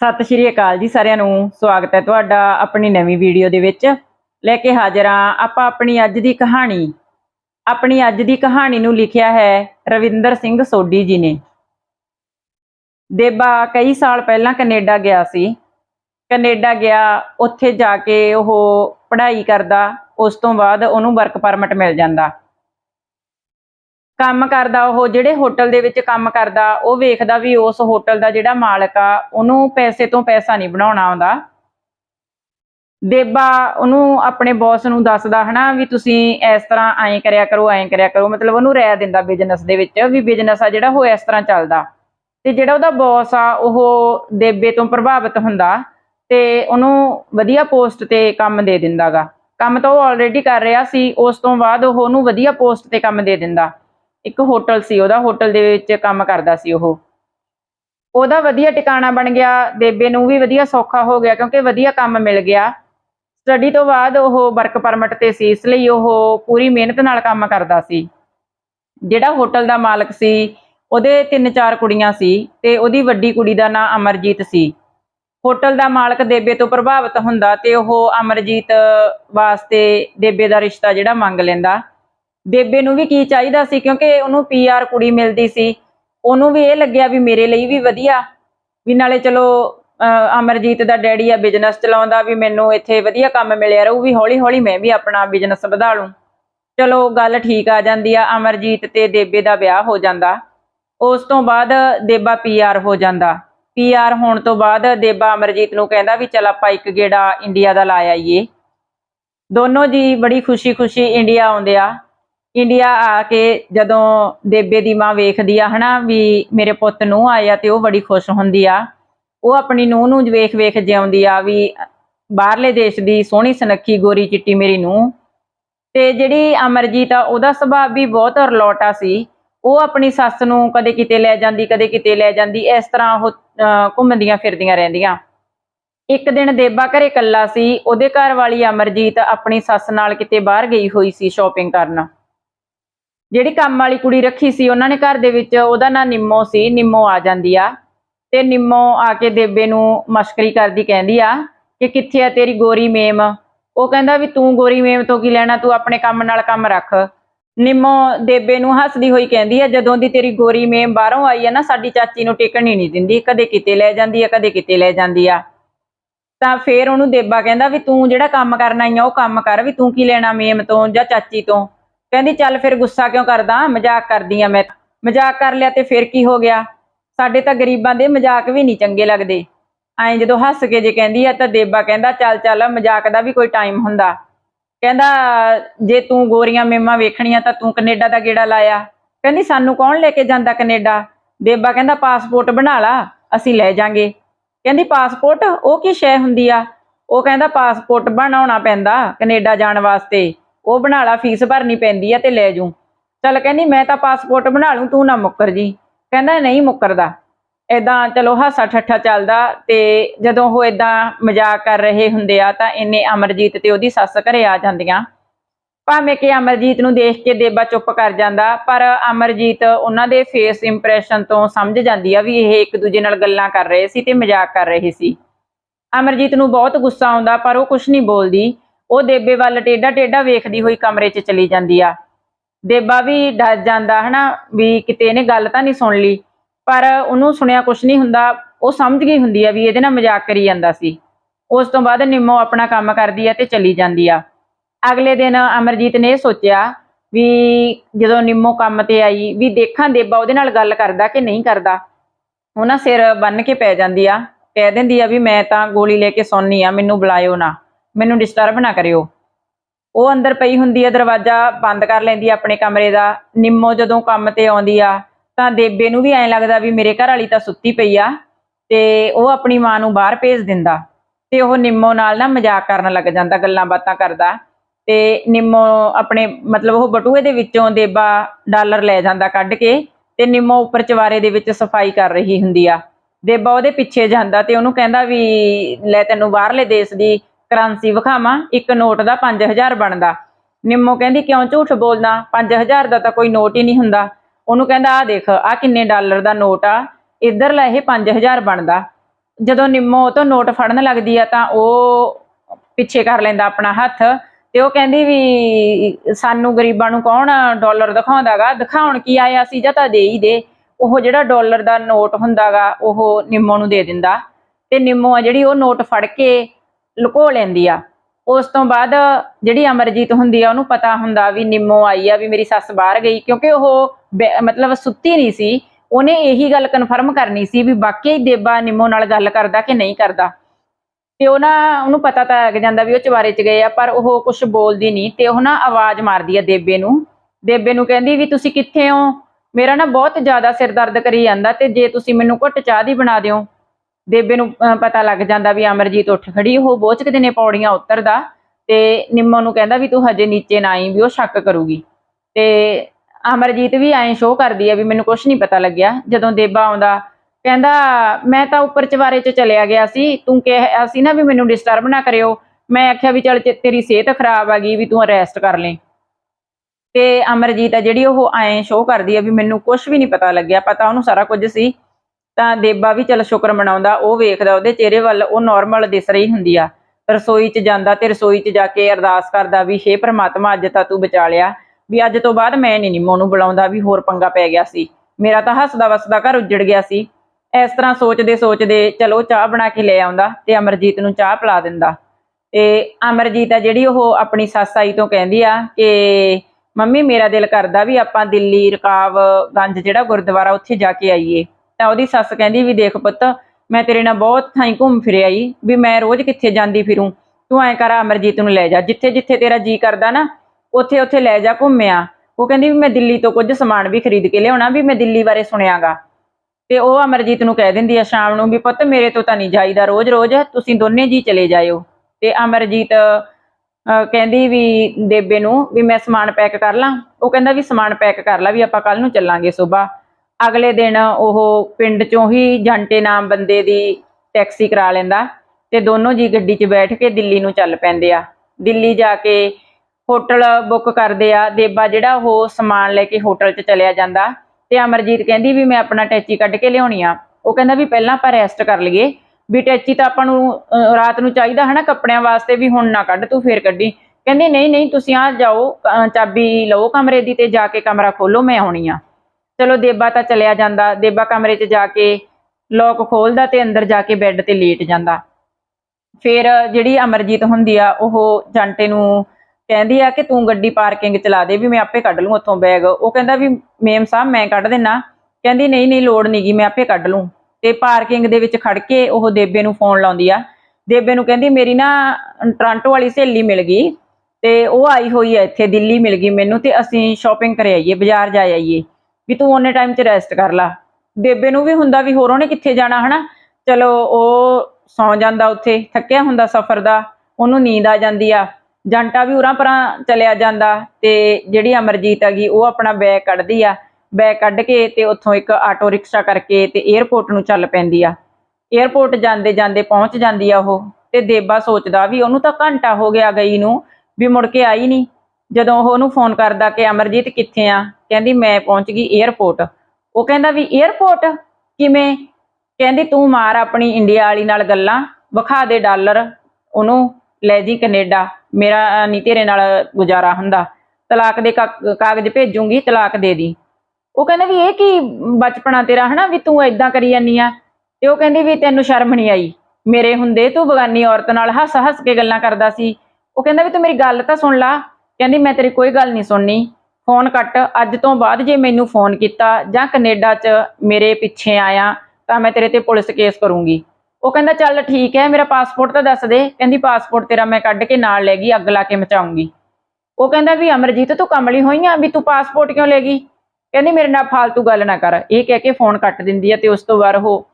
ਸਤਿ ਸ਼੍ਰੀ ਅਕਾਲ ਜੀ ਸਾਰਿਆਂ ਨੂੰ। ਸਵਾਗਤ ਹੈ ਤੁਹਾਡਾ ਆਪਣੀ ਨਵੀਂ ਵੀਡੀਓ ਦੇ ਵਿੱਚ। ਲੈ ਕੇ ਹਾਜ਼ਰ ਹਾਂ ਆਪਾਂ ਆਪਣੀ ਅੱਜ ਦੀ ਕਹਾਣੀ। ਆਪਣੀ ਅੱਜ ਦੀ ਕਹਾਣੀ ਨੂੰ ਲਿਖਿਆ ਹੈ ਰਵਿੰਦਰ ਸਿੰਘ ਸੋਢੀ ਜੀ ਨੇ। ਦੇਬਾ ਕਈ ਸਾਲ ਪਹਿਲਾਂ ਕੈਨੇਡਾ ਗਿਆ ਸੀ। ਕੈਨੇਡਾ ਗਿਆ, ਉੱਥੇ ਜਾ ਕੇ ਉਹ ਪੜ੍ਹਾਈ ਕਰਦਾ, ਉਸ ਤੋਂ ਬਾਅਦ ਉਹਨੂੰ ਵਰਕ ਪਰਮਿਟ ਮਿਲ ਜਾਂਦਾ। ਕੰਮ ਕਰਦਾ, ਉਹ ਜਿਹੜੇ ਹੋਟਲ ਦੇ ਵਿੱਚ ਕੰਮ ਕਰਦਾ, ਉਹ ਵੇਖਦਾ ਵੀ ਉਸ ਹੋਟਲ ਦਾ ਜਿਹੜਾ ਮਾਲਕ ਆ, ਉਹਨੂੰ ਪੈਸੇ ਤੋਂ ਪੈਸਾ ਨਹੀਂ ਬਣਾਉਣਾ ਆਉਂਦਾ। ਦੇਬਾ ਉਹਨੂੰ ਆਪਣੇ ਬੌਸ ਨੂੰ ਦੱਸਦਾ ਹਨਾ ਵੀ ਤੁਸੀਂ ਇਸ ਤਰ੍ਹਾਂ ਐਂ ਕਰਿਆ ਕਰੋ, ਐਂ ਕਰਿਆ ਕਰੋ, ਮਤਲਬ ਉਹਨੂੰ ਰਾਇ ਦਿੰਦਾ ਬਿਜ਼ਨਸ ਦੇ ਵਿੱਚ ਵੀ ਬਿਜ਼ਨਸ ਆ ਜਿਹੜਾ ਉਹ ਇਸ ਤਰ੍ਹਾਂ ਚੱਲਦਾ। ਤੇ ਜਿਹੜਾ ਉਹਦਾ ਬੌਸ ਆ, ਉਹ ਦੇਬੇ ਤੋਂ ਪ੍ਰਭਾਵਿਤ ਹੁੰਦਾ ਤੇ ਉਹਨੂੰ ਵਧੀਆ ਪੋਸਟ ਤੇ ਕੰਮ ਦੇ ਦਿੰਦਾਗਾ। ਕੰਮ ਤਾਂ ਉਹ ਆਲਰੇਡੀ ਕਰ ਰਿਹਾ ਸੀ, ਉਸ ਤੋਂ ਬਾਅਦ ਉਹ ਉਹਨੂੰ ਵਧੀਆ ਪੋਸਟ ਤੇ ਕੰਮ ਦੇ ਦਿੰਦਾ। ਇੱਕ ਹੋਟਲ ਸੀ, ਉਹਦਾ ਹੋਟਲ ਦੇ ਵਿੱਚ ਕੰਮ ਕਰਦਾ ਸੀ ਉਹ। ਉਹਦਾ ਵਧੀਆ ਟਿਕਾਣਾ ਬਣ ਗਿਆ ਦੇਬੇ ਨੂੰ ਵੀ ਵਧੀਆ ਸੌਖਾ ਹੋ ਗਿਆ ਕਿਉਂਕਿ ਵਧੀਆ ਕੰਮ ਮਿਲ ਗਿਆ। ਸਟੱਡੀ ਤੋਂ ਬਾਅਦ ਉਹ ਵਰਕ ਪਰਮਿਟ ਤੇ ਸੀ, ਇਸ ਲਈ ਉਹ ਪੂਰੀ ਮਿਹਨਤ ਨਾਲ ਕੰਮ ਕਰਦਾ ਸੀ। ਜਿਹੜਾ ਹੋਟਲ ਦਾ ਮਾਲਕ ਸੀ, ਉਹਦੇ ਤਿੰਨ ਚਾਰ ਕੁੜੀਆਂ ਸੀ ਤੇ ਉਹਦੀ ਵੱਡੀ ਕੁੜੀ ਦਾ ਨਾਂ ਅਮਰਜੀਤ ਸੀ। ਹੋਟਲ ਦਾ ਮਾਲਕ ਦੇਬੇ ਤੋਂ ਪ੍ਰਭਾਵਿਤ ਹੁੰਦਾ ਤੇ ਉਹ ਅਮਰਜੀਤ ਵਾਸਤੇ ਦੇਬੇ ਦਾ ਰਿਸ਼ਤਾ ਜਿਹੜਾ ਮੰਗ ਲੈਂਦਾ। ਦੇਬੇ ਨੂੰ ਵੀ ਕੀ ਚਾਹੀਦਾ ਸੀ, ਕਿਉਂਕਿ ਉਹਨੂੰ ਪੀਆਰ ਕੁੜੀ ਮਿਲਦੀ ਸੀ। ਉਹਨੂੰ ਵੀ ਇਹ ਲੱਗਿਆ ਵੀ ਮੇਰੇ ਲਈ ਵੀ ਵਧੀਆ, ਵੀ ਨਾਲੇ ਚਲੋ, ਅਹ ਅਮਰਜੀਤ ਦਾ ਡੈਡੀ ਆ ਬਿਜ਼ਨਸ ਚਲਾਉਂਦਾ, ਵੀ ਮੈਨੂੰ ਇੱਥੇ ਵਧੀਆ ਕੰਮ ਮਿਲਿਆ ਰਹੂ, ਵੀ ਹੌਲੀ ਹੌਲੀ ਮੈਂ ਵੀ ਆਪਣਾ ਬਿਜ਼ਨਸ ਵਧਾ ਲੂੰ ਚਲੋ, ਗੱਲ ਠੀਕ ਆ ਜਾਂਦੀ ਆ, ਅਮਰਜੀਤ ਤੇ ਦੇਬੇ ਦਾ ਵਿਆਹ ਹੋ ਜਾਂਦਾ। ਉਸ ਤੋਂ ਬਾਅਦ ਦੇਬਾ ਪੀਆਰ ਹੋ ਜਾਂਦਾ। ਪੀਆਰ ਹੋਣ ਤੋਂ ਬਾਅਦ ਦੇਬਾ ਅਮਰਜੀਤ ਨੂੰ ਕਹਿੰਦਾ ਵੀ ਚਲ ਆਪਾਂ ਇੱਕ ਗੇੜਾ ਇੰਡੀਆ ਦਾ ਲਾਇਆ ਆਈਏ। ਦੋਨੋਂ ਜੀ ਬੜੀ ਖੁਸ਼ੀ-ਖੁਸ਼ੀ ਇੰਡੀਆ ਆਉਂਦੇ ਆ। ਇੰਡੀਆ ਆ ਕੇ ਜਦੋਂ ਦੇਬੇ ਦੀ ਮਾਂ ਵੇਖਦੀ ਆ ਹਨਾ ਵੀ ਮੇਰੇ ਪੁੱਤ ਨੂੰ ਆਇਆ ਤੇ ਉਹ ਬੜੀ ਖੁਸ਼ ਹੁੰਦੀ ਆ। ਉਹ ਆਪਣੀ ਨੂੰਹ ਨੂੰ ਵੇਖ ਵੇਖ ਜਿਉਂਦੀ ਆ ਵੀ ਬਾਹਰਲੇ ਦੇਸ਼ ਦੀ ਸੋਹਣੀ ਸੁਨੱਖੀ ਗੋਰੀ ਚਿੱਟੀ ਮੇਰੀ ਨੂੰਹ। ਤੇ ਜਿਹੜੀ ਅਮਰਜੀਤ ਆ ਉਹਦਾ ਸੁਭਾਅ ਵੀ ਬਹੁਤ ਰਲੌਟਾ ਸੀ। ਉਹ ਆਪਣੀ ਸੱਸ ਨੂੰ ਕਦੇ ਕਿਤੇ ਲੈ ਜਾਂਦੀ ਕਦੇ ਕਿਤੇ ਲੈ ਜਾਂਦੀ ਇਸ ਤਰ੍ਹਾਂ ਉਹ ਅਹ, ਘੁੰਮਦੀਆਂ ਫਿਰਦੀਆਂ ਰਹਿੰਦੀਆਂ। ਇੱਕ ਦਿਨ ਦੇਬਾ ਘਰੇ ਇਕੱਲਾ ਸੀ ਉਹਦੇ ਘਰ ਵਾਲੀ ਅਮਰਜੀਤ ਆਪਣੀ ਸੱਸ ਨਾਲ ਕਿਤੇ ਬਾਹਰ ਗਈ ਹੋਈ ਸੀ ਸ਼ਾਪਿੰਗ ਕਰਨ। ਜਿਹੜੀ ਕੰਮ ਵਾਲੀ ਕੁੜੀ ਰੱਖੀ ਸੀ, ਉਹਨਾਂ ਨੇ ਘਰ ਦੇ ਵਿੱਚ, ਉਹਦਾ ਨਾਂ ਨਿੰਮੋ ਸੀ, ਨਿੰਮੋ ਆ ਜਾਂਦੀ ਆ। ਤੇ ਨਿੰਮੋ ਆ ਕੇ ਦੇਬੇ ਨੂੰ ਮਸ਼ਕਰੀ ਕਰਦੀ ਕਹਿੰਦੀ ਆ ਕਿ ਕਿੱਥੇ ਆ ਤੇਰੀ ਗੋਰੀ ਮੇਮ? ਉਹ ਕਹਿੰਦਾ ਵੀ ਤੂੰ ਗੋਰੀ ਮੇਮ ਤੋਂ ਕੀ ਲੈਣਾ, ਤੂੰ ਆਪਣੇ ਕੰਮ ਨਾਲ ਕੰਮ ਰੱਖ। ਨਿੰਮੋ ਦੇਬੇ ਨੂੰ ਹੱਸਦੀ ਹੋਈ ਕਹਿੰਦੀ ਆ, ਜਦੋਂ ਦੀ ਤੇਰੀ ਗੋਰੀ ਮੇਮ ਬਾਹਰੋਂ ਆਈ ਆ ਨਾ, ਸਾਡੀ ਚਾਚੀ ਨੂੰ ਟਿਕਣ ਹੀ ਨਹੀਂ ਦਿੰਦੀ, ਕਦੇ ਕਿਤੇ ਲੈ ਜਾਂਦੀ ਆ, ਕਦੇ ਕਿਤੇ ਲੈ ਜਾਂਦੀ ਆ। ਤਾਂ ਫੇਰ ਉਹਨੂੰ ਦੇਬਾ ਕਹਿੰਦਾ ਵੀ ਤੂੰ ਜਿਹੜਾ ਕੰਮ ਕਰਨਾ ਆਈ ਆ, ਉਹ ਕੰਮ ਕਰ, ਵੀ ਤੂੰ ਕੀ ਲੈਣਾ ਮੇਮ ਤੋਂ ਜਾਂ ਚਾਚੀ ਤੋਂ? ਕਹਿੰਦੀ, ਚੱਲ ਫਿਰ ਗੁੱਸਾ ਕਿਉਂ ਕਰਦਾ? ਮਜ਼ਾਕ ਕਰਦੀ ਆ ਮੈਂ ਮਜ਼ਾਕ ਕਰ ਲਿਆ ਤੇ ਫਿਰ ਕੀ ਹੋ ਗਿਆ? ਸਾਡੇ ਤਾਂ ਗਰੀਬਾਂ ਦੇ ਮਜ਼ਾਕ ਵੀ ਨਹੀਂ ਚੰਗੇ ਲੱਗਦੇ। ਐਂ ਜਦੋਂ ਹੱਸ ਕੇ ਜੇ ਕਹਿੰਦੀ ਆ ਤਾਂ ਦੇਬਾ ਕਹਿੰਦਾ, ਚੱਲ ਚੱਲ, ਮਜ਼ਾਕ ਦਾ ਵੀ ਕੋਈ ਟਾਈਮ ਹੁੰਦਾ। ਕਹਿੰਦਾ, ਜੇ ਤੂੰ ਗੋਰੀਆਂ ਮੇਮਾਂ ਵੇਖਣੀਆਂ ਤਾਂ ਤੂੰ ਕੈਨੇਡਾ ਦਾ ਗੇੜਾ ਲਾਇਆ। ਕਹਿੰਦੀ, ਸਾਨੂੰ ਕੌਣ ਲੈ ਕੇ ਜਾਂਦਾ ਕੈਨੇਡਾ? ਦੇਬਾ ਕਹਿੰਦਾ, ਪਾਸਪੋਰਟ ਬਣਾ ਲਾ, ਅਸੀਂ ਲੈ ਜਾਾਂਗੇ। ਕਹਿੰਦੀ, ਪਾਸਪੋਰਟ? ਉਹ ਕੀ ਸ਼ੈ ਹੁੰਦੀ ਆ? ਉਹ ਕਹਿੰਦਾ, ਪਾਸਪੋਰਟ ਬਣਾਉਣਾ ਪੈਂਦਾ ਕੈਨੇਡਾ ਜਾਣ ਵਾਸਤੇ। ਉਹ ਬਣਾ ਲਾ, ਫੀਸ ਭਰਨੀ ਪੈਂਦੀ ਆ ਤੇ ਲੈ ਜੂ। ਚੱਲ ਕਹਿੰਦੀ, ਮੈਂ ਤਾਂ ਪਾਸਪੋਰਟ ਬਣਾ ਲੂੰ, ਤੂੰ ਨਾ ਮੁੱਕਰ ਜੀ। ਕਹਿੰਦਾ, ਨਹੀਂ ਮੁੱਕਰਦਾ। ਏਦਾਂ ਚਲੋ ਹਾਸਾ ਠੱਠਾ ਚੱਲਦਾ ਤੇ ਜਦੋਂ ਉਹ ਏਦਾਂ ਮਜ਼ਾਕ ਕਰ ਰਹੇ ਹੁੰਦੇ ਆ, ਤਾਂ ਇੰਨੇ ਅਮਰਜੀਤ ਤੇ ਉਹਦੀ ਸੱਸ ਘਰੇ ਆ ਜਾਂਦੀਆਂ। ਭਾਵੇਂ ਕਿ ਅਮਰਜੀਤ ਨੂੰ ਦੇਖ ਕੇ ਦੇਬਾ ਚੁੱਪ ਕਰ ਜਾਂਦਾ, ਪਰ ਅਮਰਜੀਤ ਉਹਨਾਂ ਦੇ ਫੇਸ ਇੰਪ੍ਰੈਸ਼ਨ ਤੋਂ ਸਮਝ ਜਾਂਦੀ ਆ ਵੀ ਇਹ ਇੱਕ ਦੂਜੇ ਨਾਲ ਗੱਲਾਂ ਕਰ ਰਹੇ ਸੀ ਤੇ ਮਜ਼ਾਕ ਕਰ ਰਹੇ ਸੀ। ਅਮਰਜੀਤ ਨੂੰ ਬਹੁਤ ਗੁੱਸਾ ਆਉਂਦਾ, ਪਰ ਉਹ ਕੁਝ ਨਹੀਂ ਬੋਲਦੀ। ਉਹ ਦੇਬੇ ਵੱਲ ਟੇਡਾ ਟੇਡਾ ਵੇਖਦੀ ਹੋਈ ਕਮਰੇ 'ਚ ਚਲੀ ਜਾਂਦੀ ਆ। ਦੇਬਾ ਵੀ ਡਰ ਜਾਂਦਾ ਹਨਾ ਵੀ ਕਿਤੇ ਇਹਨੇ ਗੱਲ ਤਾਂ ਨਹੀਂ ਸੁਣ ਲਈ, ਪਰ ਉਹਨੂੰ ਸੁਣਿਆ ਕੁਝ ਨਹੀਂ ਹੁੰਦਾ, ਉਹ ਸਮਝ ਗਈ ਹੁੰਦੀ ਆ ਵੀ ਇਹਦੇ ਨਾਲ ਮਜ਼ਾਕ ਕਰੀ ਜਾਂਦਾ ਸੀ। ਉਸ ਤੋਂ ਬਾਅਦ ਨਿੰਮੋ ਆਪਣਾ ਕੰਮ ਕਰਦੀ ਆ ਤੇ ਚਲੀ ਜਾਂਦੀ ਆ। ਅਗਲੇ ਦਿਨ ਅਮਰਜੀਤ ਨੇ ਇਹ ਸੋਚਿਆ ਵੀ ਜਦੋਂ ਨਿੰਮੋ ਕੰਮ ਤੇ ਆਈ ਵੀ ਦੇਖਾਂ ਦੇਬਾ ਉਹਦੇ ਨਾਲ ਗੱਲ ਕਰਦਾ ਕਿ ਨਹੀਂ ਕਰਦਾ, ਉਹ ਨਾ ਸਿਰ ਬੰਨ ਕੇ ਪੈ ਜਾਂਦੀ ਆ। ਕਹਿ ਦਿੰਦੀ ਆ ਵੀ ਮੈਂ ਤਾਂ ਗੋਲੀ ਲੈ ਕੇ ਸੌਂਨੀ ਆ, ਮੈਨੂੰ ਬੁਲਾਇਓ ਨਾ। ਮੈਨੂੰ ਡਿਸਟਰਬ ਨਾ ਕਰਿਓ। ਉਹ ਅੰਦਰ ਪਈ ਹੁੰਦੀ ਆ, ਦਰਵਾਜ਼ਾ ਬੰਦ ਕਰ ਲੈਂਦੀ ਆ ਆਪਣੇ ਕਮਰੇ ਦਾ। ਨਿੰਮੋ ਜਦੋਂ ਕੰਮ ਤੇ ਆਉਂਦੀ ਆ, ਤਾਂ ਦੇਬੇ ਨੂੰ ਵੀ ਐਂ ਲੱਗਦਾ ਵੀ ਮੇਰੇ ਘਰ ਵਾਲੀ ਤਾਂ ਸੁੱਤੀ ਪਈ ਆ ਤੇ ਉਹ ਆਪਣੀ ਮਾਂ ਨੂੰ ਬਾਹਰ ਭੇਜ ਦਿੰਦਾ। ਤੇ ਉਹ ਨਿੰਮੋ ਨਾਲ ਨਾ ਮਜ਼ਾਕ ਕਰਨ ਲੱਗ ਜਾਂਦਾ, ਗੱਲਾਂ ਬਾਤਾਂ ਕਰਦਾ। ਤੇ ਨਿੰਮੋ ਆਪਣੇ, ਮਤਲਬ ਉਹ ਬਟੂਏ ਦੇ ਵਿੱਚੋਂ ਦੇਬਾ ਡਾਲਰ ਲੈ ਜਾਂਦਾ ਕੱਢ ਕੇ ਤੇ ਨਿੰਮੋ ਉੱਪਰ ਚਵਾਰੇ ਦੇ ਵਿੱਚ ਸਫ਼ਾਈ ਕਰ ਰਹੀ ਹੁੰਦੀ ਆ। ਦੇਬਾ ਉਹਦੇ ਪਿੱਛੇ ਜਾਂਦਾ ਤੇ ਉਹਨੂੰ ਕਹਿੰਦਾ ਵੀ, ਲੈ ਤੈਨੂੰ ਬਾਹਰਲੇ ਦੇਸ਼ ਦੀ ਕਰੰਸੀ ਵਿਖਾਵਾਂ, ਇੱਕ ਨੋਟ ਦਾ 5000 ਬਣਦਾ। ਨਿੰਮੋ ਕਹਿੰਦੀ, ਕਿਉਂ ਝੂਠ ਬੋਲਦਾ? 5000 ਦਾ ਤਾਂ ਕੋਈ ਨੋਟ ਹੀ ਨਹੀਂ ਹੁੰਦਾ। ਉਹਨੂੰ ਕਹਿੰਦਾ ਆ ਦੇਖ ਆ ਕਿੰਨੇ ਡਾਲਰ ਦਾ ਨੋਟ ਆ। ਇਧਰਲਾ ਇਹ 5000 ਬਣਦਾ। ਜਦੋਂ ਨਿੰਮੋ ਉਹ ਤੋਂ ਨੋਟ ਫੜਨ ਲੱਗਦੀ ਆ, ਤਾਂ ਉਹ ਪਿੱਛੇ ਕਰ ਲੈਂਦਾ ਆਪਣਾ ਹੱਥ ਤੇ ਉਹ ਕਹਿੰਦੀ ਵੀ, ਸਾਨੂੰ ਗਰੀਬਾਂ ਨੂੰ ਕੌਣ ਡਾਲਰ ਦਿਖਾਉਂਦਾਗਾ? ਦਿਖਾਉਣ ਕੀ ਆਇਆ ਸੀ? ਜਾਂ ਤਾਂ ਦੇ ਹੀ ਦੇ। ਉਹ ਜਿਹੜਾ ਡਾਲਰ ਦਾ ਨੋਟ ਹੁੰਦਾਗਾ, ਉਹ ਨਿੰਮੋ ਨੂੰ ਦੇ ਦਿੰਦਾ। ਤੇ ਨਿੰਮੋ ਆ ਜਿਹੜੀ ਉਹ ਨੋਟ ਫੜ ਕੇ ਲੁਕੋ ਲੈਂਦੀ ਆ। ਉਸ ਤੋਂ ਬਾਅਦ ਜਿਹੜੀ ਅਮਰਜੀਤ ਹੁੰਦੀ ਆ, ਉਹਨੂੰ ਪਤਾ ਹੁੰਦਾ ਵੀ ਨਿੰਮੋ ਆਈ ਆ, ਵੀ ਮੇਰੀ ਸੱਸ ਬਾਹਰ ਗਈ, ਕਿਉਂਕਿ ਉਹ ਮਤਲਬ ਸੁੱਤੀ ਨਹੀਂ ਸੀ। ਉਹਨੇ ਇਹੀ ਗੱਲ ਕਨਫਰਮ ਕਰਨੀ ਸੀ ਵੀ ਵਾਕਈ ਦੇਬਾ ਨਿੰਮੋ ਨਾਲ ਗੱਲ ਕਰਦਾ ਕਿ ਨਹੀਂ ਕਰਦਾ। ਤੇ ਉਹ ਨਾ, ਉਹਨੂੰ ਪਤਾ ਤਾਂ ਲੱਗ ਜਾਂਦਾ ਵੀ ਉਹ ਚਵਾਰੇ 'ਚ ਗਏ ਆ, ਪਰ ਉਹ ਕੁਝ ਬੋਲਦੀ ਨਹੀਂ ਤੇ ਉਹ ਨਾ ਆਵਾਜ਼ ਮਾਰਦੀ ਆ ਦੇਬੇ ਨੂੰ। ਦੇਬੇ ਨੂੰ ਕਹਿੰਦੀ ਵੀ ਤੁਸੀਂ ਕਿੱਥੇ ਹੋ? ਮੇਰਾ ਨਾ ਬਹੁਤ ਜ਼ਿਆਦਾ ਸਿਰ ਦਰਦ ਕਰੀ ਜਾਂਦਾ ਤੇ ਜੇ ਤੁਸੀਂ ਮੈਨੂੰ ਘੁੱਟ ਚਾਹ ਦੀ ਬਣਾ ਦਿਓ ਦੇਬੇ ਨੂੰ ਪਤਾ ਲੱਗ ਜਾਂਦਾ ਵੀ ਅਮਰਜੀਤ ਉੱਠ ਖੜੀ, ਉਹ ਬੋਚਕਦੇ ਨੇ ਪੌੜੀਆਂ ਉਤਰਦਾ ਤੇ ਨਿੰਮੋ ਨੂੰ ਕਹਿੰਦਾ ਵੀ ਤੂੰ ਹਜੇ ਨੀਚੇ ਨਾ ਆਈ ਵੀ ਉਹ ਸ਼ੱਕ ਕਰੂਗੀ। ਤੇ ਅਮਰਜੀਤ ਵੀ ਐਂ ਸ਼ੋਅ ਕਰਦੀ ਆ ਵੀ ਮੈਨੂੰ ਕੁਝ ਨਹੀਂ ਪਤਾ ਲੱਗਿਆ। ਜਦੋਂ ਦੇਬਾ ਆਉਂਦਾ, ਕਹਿੰਦਾ, ਮੈਂ ਤਾਂ ਉੱਪਰ ਚਵਾਰੇ 'ਚ ਚਲਿਆ ਗਿਆ ਸੀ, ਤੂੰ ਕਿਹਾ ਸੀ ਨਾ ਵੀ ਮੈਨੂੰ ਡਿਸਟਰਬ ਨਾ ਕਰਿਓ। ਮੈਂ ਆਖਿਆ ਵੀ ਚੱਲ ਤੇਰੀ ਸਿਹਤ ਖਰਾਬ ਆ ਗਈ ਵੀ ਤੂੰ ਰੈਸਟ ਕਰ ਲੈ। ਤੇ ਅਮਰਜੀਤ ਆ ਜਿਹੜੀ ਉਹ ਐਂ ਸ਼ੋਅ ਕਰਦੀ ਆ ਵੀ ਮੈਨੂੰ ਕੁਝ ਵੀ ਨਹੀਂ ਪਤਾ ਲੱਗਿਆ, ਪਤਾ ਉਹਨੂੰ ਸਾਰਾ ਕੁਝ ਸੀ। ਤਾਂ ਦੇਬਾ ਵੀ ਚੱਲ ਸ਼ੁਕਰ ਮਨਾਉਂਦਾ, ਉਹ ਵੇਖਦਾ, ਉਹਦੇ ਚਿਹਰੇ ਵੱਲ ਉਹ ਨਾਰਮਲ ਦਿਸ ਰਹੀ ਹੁੰਦੀ ਆ। ਰਸੋਈ 'ਚ ਜਾਂਦਾ ਤੇ ਰਸੋਈ 'ਚ ਜਾ ਕੇ ਅਰਦਾਸ ਕਰਦਾ ਵੀ, ਹੇ ਪ੍ਰਮਾਤਮਾ, ਅੱਜ ਤਾਂ ਤੂੰ ਬਚਾ ਲਿਆ। ਵੀ ਅੱਜ ਤੋਂ ਬਾਅਦ ਮੈਂ ਨਹੀਂ ਨਿੰਮੋ ਨੂੰ ਬੁਲਾਉਂਦਾ ਵੀ ਹੋਰ ਪੰਗਾ ਪੈ ਗਿਆ ਸੀ। ਮੇਰਾ ਤਾਂ ਹੱਸਦਾ ਵਸਦਾ ਘਰ ਉੱਜੜ ਗਿਆ ਸੀ। ਇਸ ਤਰ੍ਹਾਂ ਸੋਚਦੇ ਸੋਚਦੇ ਚਲੋ ਚਾਹ ਬਣਾ ਕੇ ਲੈ ਆਉਂਦਾ ਤੇ ਅਮਰਜੀਤ ਨੂੰ ਚਾਹ ਪਿਲਾ ਦਿੰਦਾ। ਤੇ ਅਮਰਜੀਤ ਆ ਜਿਹੜੀ ਉਹ ਆਪਣੀ ਸੱਸ ਆਈ ਤੋਂ ਕਹਿੰਦੀ ਆ ਕਿ, ਮੰਮੀ, ਮੇਰਾ ਦਿਲ ਕਰਦਾ ਵੀ ਆਪਾਂ ਦਿੱਲੀ ਰਕਾਬਗੰਜ ਜਿਹੜਾ ਗੁਰਦੁਆਰਾ ਉੱਥੇ ਜਾ ਕੇ ਆਈਏ। ਤਾਂ ਉਹਦੀ ਸੱਸ ਕਹਿੰਦੀ ਵੀ ਦੇਖ ਪੁੱਤ, ਮੈਂ ਤੇਰੇ ਨਾਲ ਬਹੁਤ ਥਾਈਂ ਘੁੰਮ ਫਿਰ ਆਈ ਵੀ ਮੈਂ ਰੋਜ਼ ਕਿੱਥੇ ਜਾਂਦੀ ਫਿਰੂੰ। ਤੂੰ ਐਂ ਕਰ ਅਮਰਜੀਤ ਨੂੰ ਲੈ ਜਾ। ਜਿੱਥੇ ਜਿੱਥੇ ਤੇਰਾ ਜੀ ਕਰਦਾ ਨਾ, ਉੱਥੇ ਉੱਥੇ ਲੈ ਜਾ ਘੁੰਮਿਆ। ਉਹ ਕਹਿੰਦੀ ਵੀ ਮੈਂ ਦਿੱਲੀ ਤੋਂ ਕੁਝ ਸਮਾਨ ਵੀ ਖਰੀਦ ਕੇ ਲਿਆਉਣਾ, ਵੀ ਮੈਂ ਦਿੱਲੀ ਬਾਰੇ ਸੁਣਿਆਗਾ। ਤੇ ਉਹ ਅਮਰਜੀਤ ਨੂੰ ਕਹਿ ਦਿੰਦੀ ਆ ਸ਼ਾਮ ਨੂੰ ਵੀ ਪੁੱਤ, ਮੇਰੇ ਤੋਂ ਤਾਂ ਨਹੀਂ ਜਾਈਦਾ ਰੋਜ਼-ਰੋਜ਼, ਤੁਸੀਂ ਦੋਨੇ ਜੀ ਚਲੇ ਜਾਇਓ। ਤੇ ਅਮਰਜੀਤ ਕਹਿੰਦੀ ਵੀ ਦੇਬੇ ਨੂੰ ਵੀ ਮੈਂ ਸਮਾਨ ਪੈਕ ਕਰ ਲਾਂ। ਉਹ ਕਹਿੰਦਾ ਵੀ ਸਮਾਨ ਪੈਕ ਕਰ ਲਾ, ਵੀ ਆਪਾਂ ਕੱਲ ਨੂੰ ਚੱਲਾਂਗੇ ਸਵੇਰ। ਅਗਲੇ ਦਿਨ ਉਹ ਪਿੰਡ ਚੋਂ ਹੀ ਜੰਟੇ ਨਾਮ ਬੰਦੇ ਦੀ ਟੈਕਸੀ ਕਰਾ ਲੈਂਦਾ ਤੇ ਦੋਨੋਂ ਜੀ ਗੱਡੀ 'ਚ ਬੈਠ ਕੇ ਦਿੱਲੀ ਨੂੰ ਚੱਲ ਪੈਂਦੇ ਆ। ਦਿੱਲੀ ਜਾ ਕੇ ਹੋਟਲ ਬੁੱਕ ਕਰਦੇ ਆ। ਦੇਬਾ ਜਿਹੜਾ ਉਹ ਸਮਾਨ ਲੈ ਕੇ ਹੋਟਲ 'ਚ ਚਲਿਆ ਜਾਂਦਾ ਤੇ ਅਮਰਜੀਤ ਕਹਿੰਦੀ ਵੀ ਮੈਂ ਆਪਣਾ ਟੈਚੀ ਕੱਢ ਕੇ ਲਿਆਉਣੀ ਆ। ਉਹ ਕਹਿੰਦਾ ਵੀ ਪਹਿਲਾਂ ਆਪਾਂ ਰੈਸਟ ਕਰ ਲਈਏ। ਵੀ ਟੈਚੀ ਤਾਂ ਆਪਾਂ ਨੂੰ ਰਾਤ ਨੂੰ ਚਾਹੀਦਾ ਹਨਾ ਕੱਪੜਿਆਂ ਵਾਸਤੇ ਵੀ ਹੁਣ ਨਾ ਕੱਢ ਤੂੰ ਫੇਰ ਕੱਢੀ। ਕਹਿੰਦੀ ਨਹੀਂ ਨਹੀਂ, ਤੁਸੀਂ ਆ ਜਾਓ ਚਾਬੀ ਲਓ ਕਮਰੇ ਦੀ ਤੇ ਜਾ ਕੇ ਕਮਰਾ ਖੋਲੋ, ਮੈਂ ਆਉਣੀ ਆ। ਚਲੋ ਦੇਬਾ ਤਾਂ ਚਲਿਆ ਜਾਂਦਾ, ਦੇਬਾ ਕਮਰੇ 'ਚ ਜਾ ਕੇ ਲੋਕ ਖੋਲਦਾ ਤੇ ਅੰਦਰ ਜਾ ਕੇ ਬੈੱਡ ਤੇ ਲੇਟ ਜਾਂਦਾ। ਫਿਰ ਜਿਹੜੀ ਅਮਰਜੀਤ ਹੁੰਦੀ ਆ, ਉਹ ਜੰਟੇ ਨੂੰ ਕਹਿੰਦੀ ਆ ਕਿ ਤੂੰ ਗੱਡੀ ਪਾਰਕਿੰਗ ਚਲਾ ਦੇ ਵੀ ਮੈਂ ਆਪੇ ਕੱਢ ਲੂੰ ਉੱਥੋਂ ਬੈਗ ਉਹ ਕਹਿੰਦਾ ਵੀ ਮੇਮ ਸਾਹਿਬ ਮੈਂ ਕੱਢ ਦੇਣਾ ਕਹਿੰਦੀ ਨਹੀਂ ਨਹੀਂ ਲੋੜ ਨਹੀਂਗੀ ਮੈਂ ਆਪੇ ਕੱਢ ਲੂੰ। ਤੇ ਪਾਰਕਿੰਗ ਦੇ ਵਿੱਚ ਖੜ ਕੇ ਉਹ ਦੇਬੇ ਨੂੰ ਫੋਨ ਲਾਉਂਦੀ ਆ। ਦੇਬੇ ਨੂੰ ਕਹਿੰਦੀ ਮੇਰੀ ਨਾ ਟ੍ਰਾਂਟੋ ਵਾਲੀ ਸਹੇਲੀ ਮਿਲ ਗਈ ਤੇ ਉਹ ਆਈ ਹੋਈ ਹੈ ਇੱਥੇ, ਦਿੱਲੀ ਮਿਲ ਗਈ ਮੈਨੂੰ ਤੇ ਅਸੀਂ ਸ਼ਾਪਿੰਗ ਕਰ ਆਈਏ, ਬਾਜ਼ਾਰ ਜਾ ਆਈਏ। ਵੀ ਤੂੰ ਉਹਨੇ ਟਾਈਮ 'ਚ ਰੈਸਟ ਕਰ ਲਾ। ਦੇਬੇ ਨੂੰ ਵੀ ਹੁੰਦਾ ਵੀ ਹੋਰ ਉਹਨੇ ਕਿੱਥੇ ਜਾਣਾ, ਹਨਾ? ਚਲੋ, ਉਹ ਸੌਂ ਜਾਂਦਾ ਉੱਥੇ, ਥੱਕਿਆ ਹੁੰਦਾ ਸਫ਼ਰ ਦਾ, ਉਹਨੂੰ ਨੀਂਦ ਆ ਜਾਂਦੀ ਆ। ਜੰਟਾ ਵੀ ਉਰਾਂ ਪਰਾਂ ਚਲਿਆ ਜਾਂਦਾ ਤੇ ਜਿਹੜੀ ਅਮਰਜੀਤ ਹੈਗੀ, ਉਹ ਆਪਣਾ ਬੈਗ ਕੱਢਦੀ ਆ। ਬੈਗ ਕੱਢ ਕੇ ਤੇ ਉੱਥੋਂ ਇੱਕ ਆਟੋ ਰਿਕਸ਼ਾ ਕਰਕੇ ਤੇ 에ਅਰਪੋਰਟ ਨੂੰ ਚੱਲ ਪੈਂਦੀ ਆ। 에ਅਰਪੋਰਟ ਜਾਂਦੇ ਜਾਂਦੇ ਪਹੁੰਚ ਜਾਂਦੀ ਆ ਉਹ ਤੇ ਦੇਬਾ ਸੋਚਦਾ ਵੀ ਉਹਨੂੰ ਤਾਂ ਘੰਟਾ ਹੋ ਗਿਆ ਗਈ ਨੂੰ, ਵੀ ਮੁੜ ਕੇ ਆਈ ਨਹੀਂ ਜਦੋਂ ਉਹ ਉਹਨੂੰ ਫੋਨ ਕਰਦਾ ਕਿ ਅਮਰਜੀਤ ਕਿੱਥੇ ਆ, ਕਹਿੰਦੀ ਮੈਂ ਪਹੁੰਚ ਗਈ 에ਅਰਪੋਰਟ ਉਹ ਕਹਿੰਦਾ ਵੀ 에ਅਰਪੋਰਟ ਕਿਵੇਂ? ਕਹਿੰਦੀ ਤੂੰ ਮਾਰ ਆਪਣੀ ਇੰਡੀਆ ਵਾਲੀ ਨਾਲ ਗੱਲਾਂ, ਵਿਖਾ ਦੇ ਡਾਲਰ ਉਹਨੂੰ, ਲੈ ਜੀ ਕੈਨੇਡਾ, ਮੇਰਾ ਨਹੀਂ ਤੇਰੇ ਨਾਲ ਗੁਜ਼ਾਰਾ ਹੁੰਦਾ। ਤਲਾਕ ਦੇ ਕਾ- ਕਾਗਜ਼ ਭੇਜੂੰਗੀ, ਤਲਾਕ ਦੇ ਦੀ। ਉਹ ਕਹਿੰਦਾ ਵੀ ਇਹ ਕੀ ਬਚਪਨਾ ਤੇਰਾ, ਹਨਾ? ਵੀ ਤੂੰ ਐਦਾਂ ਕਰੀ ਜਾਨੀ ਆ। ਤੇ ਉਹ ਕਹਿੰਦੀ ਵੀ ਤੈਨੂੰ ਸ਼ਰਮ ਨਹੀਂ ਆਈ। ਮੇਰੇ ਹੁੰਦੇ ਤੂੰ ਬਗਾਨੀ ਔਰਤ ਨਾਲ ਹੱਸ ਹੱਸ ਕੇ ਗੱਲਾਂ ਕਰਦਾ ਸੀ। ਉਹ ਕਹਿੰਦਾ ਵੀ ਤੂੰ ਮੇਰੀ ਗੱਲ ਤਾਂ ਸੁਣ ਲਾ। ਕਹਿੰਦੀ, ਮੈਂ ਤੇਰੀ ਕੋਈ ਗੱਲ ਨਹੀਂ ਸੁਣਨੀ। ਫੋਨ ਕੱਟ। ਅੱਜ ਤੋਂ ਬਾਅਦ ਜੇ ਮੈਨੂੰ ਫੋਨ ਕੀਤਾ ਜਾਂ ਕੈਨੇਡਾ 'ਚ ਮੇਰੇ ਪਿੱਛੇ ਆਇਆ, ਤਾਂ ਮੈਂ ਤੇਰੇ ਤੇ ਪੁਲਿਸ ਕੇਸ ਕਰੂੰਗੀ। ਉਹ ਕਹਿੰਦਾ, ਚੱਲ ਠੀਕ ਹੈ, ਮੇਰਾ ਪਾਸਪੋਰਟ ਤਾਂ ਦੱਸ ਦੇ। ਕਹਿੰਦੀ, ਪਾਸਪੋਰਟ ਤੇਰਾ ਮੈਂ ਕੱਢ ਕੇ ਨਾਲ ਲੈ ਗਈ, ਅੱਗ ਲਾ ਕੇ ਮਚਾਉਂਗੀ। ਉਹ ਕਹਿੰਦਾ ਵੀ, ਅਮਰਜੀਤ, ਤੂੰ ਕਮਲੀ ਹੋਈ ਆ ਵੀ ਤੂੰ ਪਾਸਪੋਰਟ ਕਿਉਂ ਲੈ ਗਈ? ਕਹਿੰਦੀ, ਮੇਰੇ ਨਾਲ ਫालतू ਗੱਲ ਨਾ ਕਰ। ਇਹ ਕਹਿ ਕੇ ਫੋਨ ਕੱਟ ਦਿੰਦੀ ਆ ਤੇ ਉਸ ਤੋਂ ਬਾਅਦ ਉਹ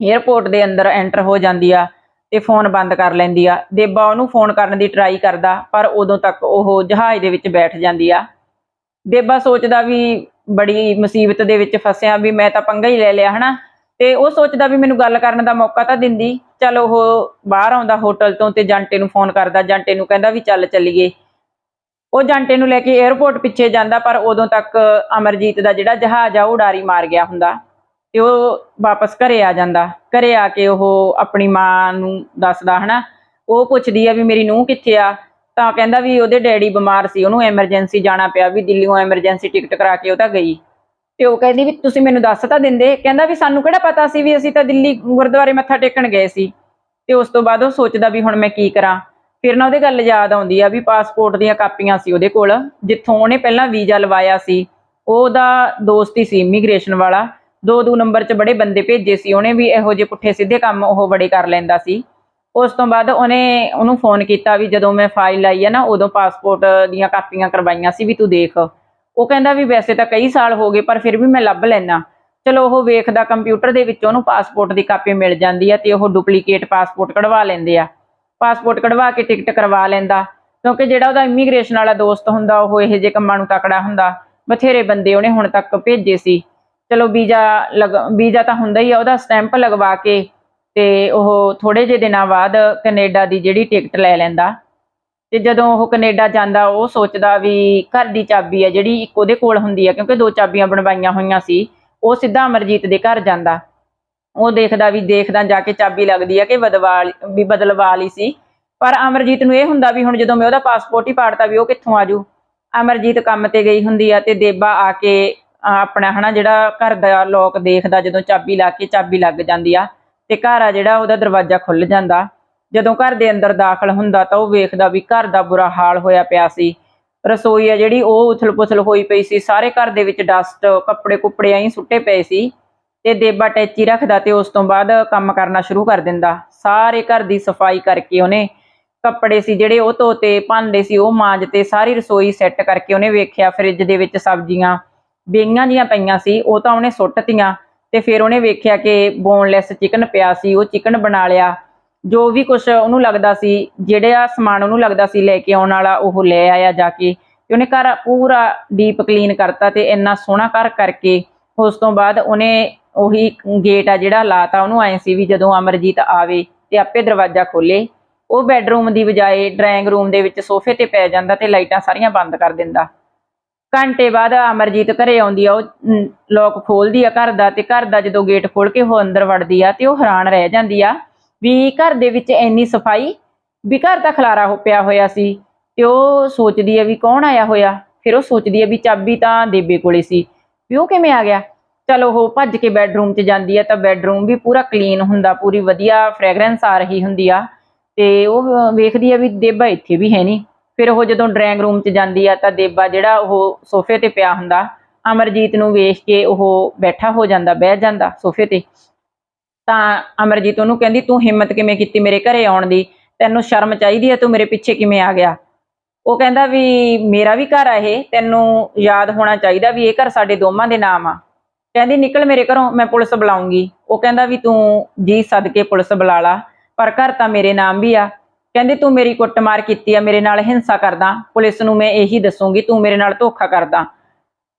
에ਅਰਪੋਰਟ ਦੇ ਅੰਦਰ ਐਂਟਰ ਹੋ ਜਾਂਦੀ ਆ। ਤੇ ਫੋਨ ਬੰਦ ਕਰ ਲੈਂਦੀ ਆ। ਦੇਬਾ ਉਹਨੂੰ ਫੋਨ ਕਰਨ ਦੀ ਟਰਾਈ ਕਰਦਾ, ਪਰ ਉਦੋਂ ਤੱਕ ਉਹ ਜਹਾਜ਼ ਦੇ ਵਿੱਚ ਬੈਠ ਜਾਂਦੀ ਆ। ਦੇਬਾ ਸੋਚਦਾ ਵੀ ਬੜੀ ਮੁਸੀਬਤ ਦੇ ਵਿੱਚ ਫਸਿਆ ਵੀ ਮੈਂ ਤਾਂ ਪੰਗਾ ਹੀ ਲੈ ਲਿਆ, ਹਨਾ? ਤੇ ਉਹ ਸੋਚਦਾ ਵੀ ਮੈਨੂੰ ਗੱਲ ਕਰਨ ਦਾ ਮੌਕਾ ਤਾਂ ਦਿੰਦੀ। ਚਲ ਉਹ ਬਾਹਰ ਆਉਂਦਾ ਹੋਟਲ ਤੋਂ ਤੇ ਜੰਟੇ ਨੂੰ ਫੋਨ ਕਰਦਾ। ਜੰਟੇ ਨੂੰ ਕਹਿੰਦਾ ਵੀ ਚੱਲ ਚੱਲੀਏ। ਉਹ ਜੰਟੇ ਨੂੰ ਲੈ ਕੇ 에ਅਰਪੋਰਟ ਪਿੱਛੇ ਜਾਂਦਾ, ਪਰ ਉਦੋਂ ਤੱਕ ਅਮਰਜੀਤ ਦਾ ਜਿਹੜਾ ਜਹਾਜ਼ ਆ, ਉਹ ਉਡਾਰੀ ਮਾਰ ਗਿਆ ਹੁੰਦਾ। ਤੇ ਉਹ ਵਾਪਸ ਘਰੇ ਆ ਜਾਂਦਾ। ਘਰੇ ਆ ਕੇ ਉਹ ਆਪਣੀ ਮਾਂ ਨੂੰ ਦੱਸਦਾ, ਹਨਾ? ਉਹ ਪੁੱਛਦੀ ਆ ਵੀ ਮੇਰੀ ਨੂੰਹ ਕਿੱਥੇ ਆ? ਤਾਂ ਕਹਿੰਦਾ ਵੀ ਉਹਦੇ ਡੈਡੀ ਬਿਮਾਰ ਸੀ, ਉਹਨੂੰ ਐਮਰਜੈਂਸੀ ਜਾਣਾ ਪਿਆ, ਵੀ ਦਿੱਲੀੋਂ ਐਮਰਜੈਂਸੀ ਟਿਕਟ ਕਰਾ ਕੇ ਉਹ ਤਾਂ ਗਈ। ਤੇ ਉਹ ਕਹਿੰਦੀ ਵੀ ਤੁਸੀਂ ਮੈਨੂੰ ਦੱਸ ਤਾਂ ਦਿੰਦੇ। ਕਹਿੰਦਾ ਵੀ ਸਾਨੂੰ ਕਿਹੜਾ ਪਤਾ ਸੀ ਵੀ ਅਸੀਂ ਤਾਂ ਦਿੱਲੀ ਗੁਰਦੁਆਰੇ ਮੱਥਾ ਟੇਕਣ ਗਏ ਸੀ। ਤੇ ਉਸ ਤੋਂ ਬਾਅਦ ਉਹ ਸੋਚਦਾ ਵੀ ਹੁਣ ਮੈਂ ਕੀ ਕਰਾਂ। ਫਿਰ ਨਾ ਉਹਦੇ ਗੱਲ ਯਾਦ ਆਉਂਦੀ ਆ ਵੀ ਪਾਸਪੋਰਟ ਦੀਆਂ ਕਾਪੀਆਂ ਸੀ ਉਹਦੇ ਕੋਲ, ਜਿੱਥੋਂ ਉਹਨੇ ਪਹਿਲਾਂ ਵੀਜ਼ਾ ਲਵਾਇਆ ਸੀ। ਉਹ ਉਹਦਾ ਦੋਸਤ ਹੀ ਸੀ ਇਮੀਗ੍ਰੇਸ਼ਨ ਵਾਲਾ। ਦੋ ਦੋ ਨੰਬਰ 'ਚ ਬੜੇ ਬੰਦੇ ਭੇਜੇ ਸੀ, ਉਹਨੇ ਵੀ ਇਹੋ ਜਿਹੇ ਪੁੱਠੇ ਸਿੱਧੇ ਕੰਮ ਉਹ ਬੜੇ ਕਰ ਲੈਂਦਾ ਸੀ। ਉਸ ਤੋਂ ਬਾਅਦ ਉਹਨੇ ਉਹਨੂੰ ਫੋਨ ਕੀਤਾ ਵੀ ਜਦੋਂ ਮੈਂ ਫਾਈਲ ਲਾਈ ਆ ਨਾ, ਉਦੋਂ ਪਾਸਪੋਰਟ ਦੀਆਂ ਕਾਪੀਆਂ ਕਰਵਾਈਆਂ ਸੀ ਵੀ ਤੂੰ ਦੇਖ। ਉਹ ਕਹਿੰਦਾ ਵੀ ਵੈਸੇ ਤਾਂ ਕਈ ਸਾਲ ਹੋ ਗਏ, ਪਰ ਫਿਰ ਵੀ ਮੈਂ ਲੱਭ ਲੈਣਾ ਚਲੋ ਉਹ ਵੇਖਦਾ ਕੰਪਿਊਟਰ ਦੇ ਵਿੱਚ ਉਹਨੂੰ ਪਾਸਪੋਰਟ ਦੀ ਕਾਪੀ ਮਿਲ ਜਾਂਦੀ ਆ ਤੇ ਉਹ ਡੁਪਲੀਕੇਟ ਪਾਸਪੋਰਟ ਕਢਵਾ ਲੈਂਦੇ ਆ। ਪਾਸਪੋਰਟ ਕਢਵਾ ਕੇ ਟਿਕਟ ਕਰਵਾ ਲੈਂਦਾ, ਕਿਉਂਕਿ ਜਿਹੜਾ ਉਹਦਾ ਇਮੀਗ੍ਰੇਸ਼ਨ ਵਾਲਾ ਦੋਸਤ ਹੁੰਦਾ, ਉਹ ਇਹੋ ਜਿਹੇ ਕੰਮਾਂ ਨੂੰ ਤਕੜਾ ਹੁੰਦਾ। ਬਥੇਰੇ ਬੰਦੇ ਉਹਨੇ ਹੁਣ ਤੱਕ ਭੇਜੇ ਸੀ। ਚਲੋ ਵੀਜ਼ਾ ਲਗ, ਵੀਜ਼ਾ ਤਾਂ ਹੁੰਦਾ ਹੀ ਆ, ਉਹਦਾ ਸਟੈਂਪ ਲਗਵਾ ਕੇ ਤੇ ਉਹ ਥੋੜੇ ਜਿਹੇ ਦਿਨਾਂ ਬਾਅਦ ਕੈਨੇਡਾ ਦੀ ਜਿਹੜੀ ਟਿਕਟ ਲੈ ਲੈਂਦਾ। ਤੇ ਜਦੋਂ ਉਹ ਕੈਨੇਡਾ ਜਾਂਦਾ, ਉਹ ਸੋਚਦਾ ਵੀ ਘਰ ਦੀ ਚਾਬੀ ਆ ਜਿਹੜੀ ਇੱਕ ਉਹਦੇ ਕੋਲ ਹੁੰਦੀ ਆ, ਕਿਉਂਕਿ ਦੋ ਚਾਬੀਆਂ ਬਣਵਾਈਆਂ ਹੋਈਆਂ ਸੀ, ਉਹ ਸਿੱਧਾ ਅਮਰਜੀਤ ਦੇ ਘਰ ਜਾਂਦਾ। ਉਹ ਦੇਖਦਾ ਵੀ, ਦੇਖਦਾ ਜਾ ਕੇ ਚਾਬੀ ਲੱਗਦੀ ਆ ਕਿ ਬਦਵਾ ਵੀ ਬਦਲਵਾ ਲਈ ਸੀ। ਪਰ ਅਮਰਜੀਤ ਨੂੰ ਇਹ ਹੁੰਦਾ ਵੀ ਹੁਣ ਜਦੋਂ ਮੈਂ ਉਹਦਾ ਪਾਸਪੋਰਟ ਹੀ ਪਾੜਤਾ ਵੀ ਉਹ ਕਿੱਥੋਂ ਆਜੂ ਅਮਰਜੀਤ ਕੰਮ ਤੇ ਗਈ ਹੁੰਦੀ ਆ ਤੇ ਦੇਬਾ ਆ ਕੇ ਆਪਣਾ ਹਨਾ ਜਿਹੜਾ ਘਰ ਦਾ ਲੋਕ ਦੇਖਦਾ, ਜਦੋਂ ਚਾਬੀ ਲਾ ਕੇ ਚਾਬੀ ਲੱਗ ਜਾਂਦੀ ਆ ਤੇ ਘਰ ਆ ਜਿਹੜਾ ਉਹਦਾ ਦਰਵਾਜ਼ਾ ਖੁੱਲ ਜਾਂਦਾ। ਜਦੋਂ ਘਰ ਦੇ ਅੰਦਰ ਦਾਖਲ ਹੁੰਦਾ ਤਾਂ ਉਹ ਵੇਖਦਾ ਵੀ ਘਰ ਦਾ ਬੁਰਾ ਹਾਲ ਹੋਇਆ ਪਿਆ ਸੀ। ਰਸੋਈ ਆ ਜਿਹੜੀ ਉਹ ਉਥਲ-ਪੁਥਲ ਹੋਈ ਪਈ ਸੀ। ਸਾਰੇ ਘਰ ਦੇ ਵਿੱਚ ਡਸਟ, ਕੱਪੜੇ ਕੁੱਪੜੇ ਐਂ ਸੁੱਟੇ ਪਏ ਸੀ ਤੇ ਦੇਬਾ ਟੈਚੀ ਰੱਖਦਾ ਤੇ ਉਸ ਤੋਂ ਬਾਅਦ ਕੰਮ ਕਰਨਾ ਸ਼ੁਰੂ ਕਰ ਦਿੰਦਾ। ਸਾਰੇ ਘਰ ਦੀ ਸਫ਼ਾਈ ਕਰਕੇ ਉਹਨੇ ਕੱਪੜੇ ਸੀ ਜਿਹੜੇ ਉਹ ਧੋਤੇ, ਭਾਂਡੇ ਸੀ, ਉਹ ਮਾਂਜਤੇ, ਸਾਰੀ ਰਸੋਈ ਸੈੱਟ ਕਰਕੇ ਉਹਨੇ ਵੇਖਿਆ, ਫ੍ਰਿਜ ਦੇ ਵਿੱਚ ਸਬਜ਼ੀਆਂ ਬੇਈਆਂ ਜੀਆਂ ਪਈਆਂ ਸੀ, ਉਹ ਤਾਂ ਉਹਨੇ ਸੁੱਟਤੀਆਂ ਤੇ ਫਿਰ ਉਹਨੇ ਵੇਖਿਆ ਕਿ ਬੋਨਲੈਸ ਚਿਕਨ ਪਿਆ ਸੀ, ਉਹ ਚਿਕਨ ਬਣਾ ਲਿਆ। ਜੋ ਵੀ ਕੁਝ ਉਹਨੂੰ ਲੱਗਦਾ ਸੀ, ਜਿਹੜਾ ਸਮਾਨ ਉਹਨੂੰ ਲੱਗਦਾ ਸੀ ਲੈ ਕੇ ਆਉਣ ਵਾਲਾ, ਉਹ ਲੈ ਆਇਆ ਜਾ ਕੇ ਤੇ ਉਹਨੇ ਘਰ ਪੂਰਾ ਡੀਪ ਕਲੀਨ ਕਰਤਾ ਤੇ ਇੰਨਾ ਸੋਹਣਾ ਘਰ ਕਰਕੇ ਉਸ ਤੋਂ ਬਾਅਦ ਉਹਨੇ ਉਹੀ ਗੇਟ ਆ ਜਿਹੜਾ ਲਾਤਾ, ਉਹਨੂੰ ਐ ਸੀ ਵੀ ਜਦੋਂ ਅਮਰਜੀਤ ਆਵੇ ਤੇ ਆਪੇ ਦਰਵਾਜ਼ਾ ਖੋਲੇ। ਉਹ ਬੈੱਡਰੂਮ ਦੀ ਬਜਾਏ ਡਰਾਇੰਗ ਰੂਮ ਦੇ ਵਿੱਚ ਸੋਫੇ ਤੇ ਪੈ ਜਾਂਦਾ ਤੇ ਲਾਈਟਾਂ ਸਾਰੀਆਂ ਬੰਦ ਕਰ ਦਿੰਦਾ। ਘੰਟੇ ਬਾਅਦ ਅਮਰਜੀਤ ਘਰੇ ਆਉਂਦੀ ਆ, ਉਹ ਲੋਕ ਖੋਲਦੀ ਆ ਘਰ ਦਾ ਤੇ ਘਰ ਦਾ ਜਦੋਂ ਗੇਟ ਖੋਲ ਕੇ ਉਹ ਅੰਦਰ ਵੜਦੀ ਆ ਤੇ ਉਹ ਹੈਰਾਨ ਰਹਿ ਜਾਂਦੀ ਆ ਵੀ ਘਰ ਦੇ ਵਿੱਚ ਇੰਨੀ ਸਫ਼ਾਈ, ਵੀ ਘਰ ਤਾਂ ਖਲਾਰਾ ਹੋ, ਪਿਆ ਹੋਇਆ ਸੀ ਤੇ ਉਹ ਸੋਚਦੀ ਆ ਵੀ ਕੌਣ ਆਇਆ ਹੋਇਆ? ਫਿਰ ਉਹ ਸੋਚਦੀ ਆ ਵੀ ਚਾਬੀ ਤਾਂ ਦੇਬੇ ਕੋਲੇ ਸੀ। ਵੀ ਉਹ ਕਿਵੇਂ ਆ ਗਿਆ? ਚਲੋ ਉਹ ਭੱਜ ਕੇ ਬੈੱਡਰੂਮ 'ਚ ਜਾਂਦੀ ਆ ਤਾਂ ਬੈੱਡਰੂਮ ਵੀ ਪੂਰਾ ਕਲੀਨ ਹੁੰਦਾ, ਪੂਰੀ ਵਧੀਆ ਫ੍ਰੈਗਰੈਂਸ ਆ ਰਹੀ ਹੁੰਦੀ ਆ ਤੇ ਉਹ ਵੇਖਦੀ ਆ ਵੀ ਦੇਬਾ ਇੱਥੇ ਵੀ ਹੈ ਨਹੀਂ। ਫਿਰ ਉਹ ਜਦੋਂ ਡਰਾਇੰਗ ਰੂਮ 'ਚ ਜਾਂਦੀ ਆ ਤਾਂ ਦੇਬਾ ਜਿਹੜਾ ਉਹ ਸੋਫੇ ਤੇ ਪਿਆ ਹੁੰਦਾ, ਅਮਰਜੀਤ ਨੂੰ ਵੇਖ ਕੇ ਉਹ ਬੈਠਾ ਹੋ ਜਾਂਦਾ, ਬਹਿ ਜਾਂਦਾ ਸੋਫੇ ਤੇ। ਤਾਂ ਅਮਰਜੀਤ ਉਹਨੂੰ ਕਹਿੰਦੀ, ਤੂੰ ਹਿੰਮਤ ਕਿਵੇਂ ਕੀਤੀ ਮੇਰੇ ਘਰੇ ਆਉਣ ਦੀ? ਤੈਨੂੰ ਸ਼ਰਮ ਚਾਹੀਦੀ ਹੈ ਤੂੰ ਮੇਰੇ ਪਿੱਛੇ ਕਿਵੇਂ ਆ ਗਿਆ? ਉਹ ਕਹਿੰਦਾ ਵੀ, ਮੇਰਾ ਵੀ ਘਰ ਆ ਇਹ, ਤੈਨੂੰ ਯਾਦ ਹੋਣਾ ਚਾਹੀਦਾ ਵੀ ਇਹ ਘਰ ਸਾਡੇ ਦੋਵਾਂ ਦੇ ਨਾਮ ਆ। ਕਹਿੰਦੀ, ਨਿਕਲ ਮੇਰੇ ਘਰੋਂ, ਮੈਂ ਪੁਲਿਸ ਬੁਲਾਉਂਗੀ। ਉਹ ਕਹਿੰਦਾ ਵੀ, ਤੂੰ ਜੀ ਸਦਕੇ ਪੁਲਿਸ ਬੁਲਾ ਲਾ, ਪਰ ਘਰ ਤਾਂ ਮੇਰੇ ਨਾਮ ਵੀ ਆ। ਕਹਿੰਦੀ, ਤੂੰ ਮੇਰੀ ਕੁੱਟਮਾਰ ਕੀਤੀ ਆ, ਮੇਰੇ ਨਾਲ ਹਿੰਸਾ ਕਰਦਾ। ਪੁਲਿਸ ਨੂੰ ਮੈਂ ਇਹੀ ਦੱਸੂਗੀ, ਤੂੰ ਮੇਰੇ ਨਾਲ ਧੋਖਾ ਕਰਦਾ।